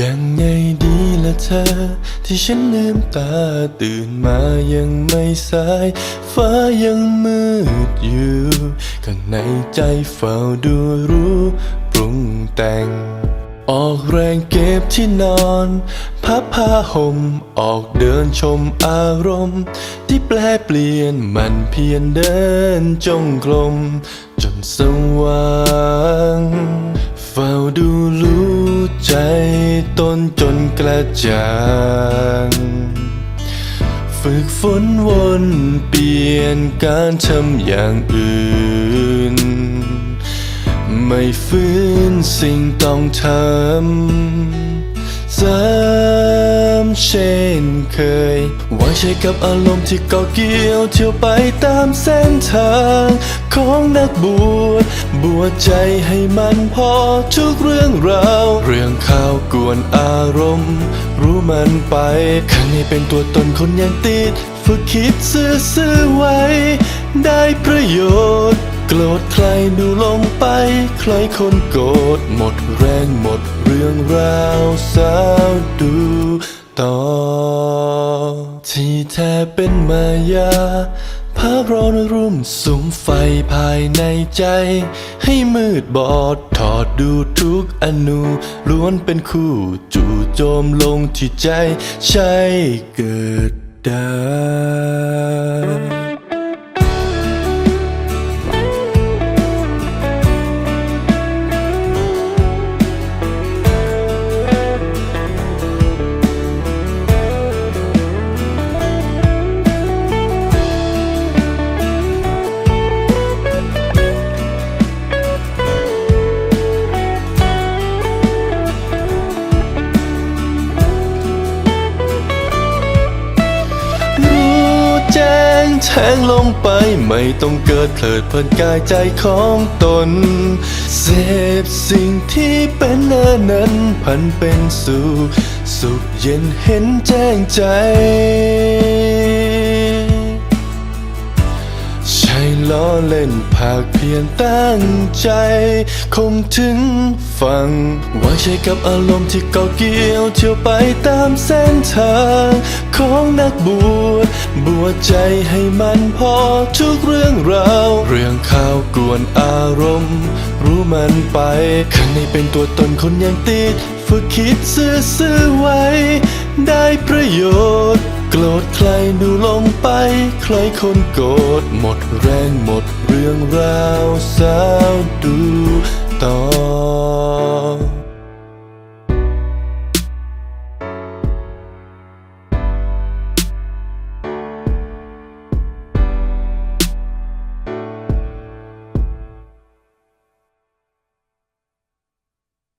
ยังไงดีละเธอ ที่ฉันลืมตาตื่นมายังไม่สาย ฟ้ายังมืดอยู่ ข้างในใจเฝ้าดูรู้ปรุงแต่ง ออกแรงเก็บที่นอนพับผ้าห่มออกเดินชมอารมณ์ ที่แปลเปลี่ยนมันเพียงเดินจงกรมจนสว่าง ตนจนกระจ่าง ฝึกฝนวนเปลี่ยนการทำอย่างอื่น ไม่ฝืนสิ่งต้องทำซ้ำเช่นเคย วางใจกับอารมณ์ที่กาะเกี่ยวเที่ยวไปตามเส้นทาง ของนักบวชบวชใจให้มันพอทุกเรื่องราว เรื่องข่าวกวนอารมณ์ รู้มันไป ข้างในเป็นตัวตนคนยังติด ฝึกคิดซื่อๆไว้ ได้ประโยชน์โกรธใครดูลงไป ใครคนโกรธหมดแรงหมดเรื่องราวสาวดูต่อ ที่แท้เป็นมายา ภาพร้อนรุ่มสุมไฟภายในใจ ให้มืดบอดถอดดูทุกอนูล้วนเป็นคู่จู่โจมลงที่ใจใช่เกิดได้ แจ้งแทงลงไปไม่ต้องเกิดเพลิดเพลินกายใจของตน เสพสิ่งที่เป็นเนินนั้นพันเป็นสุขสุขเย็นเห็นแจ้งใจ นภาคเพียงตั้งใจ คงถึงฟังวางใจกับอารมณ์ที่เกาะเกี่ยวเที่ยวไปตามเส้นทาง ของนักบวชบวชใจให้มันพอทุกเรื่องราวเรื่องข่าวกวนอารมณ์ รู้มันไป ข้างในเป็นตัวตนคนยังติดฝึกคิดซื่อๆไว้ ได้ประโยชน์โกรธใครดูลงไป ใครคนโกรธหมดแรงหมด เราเศร้าดูต่อ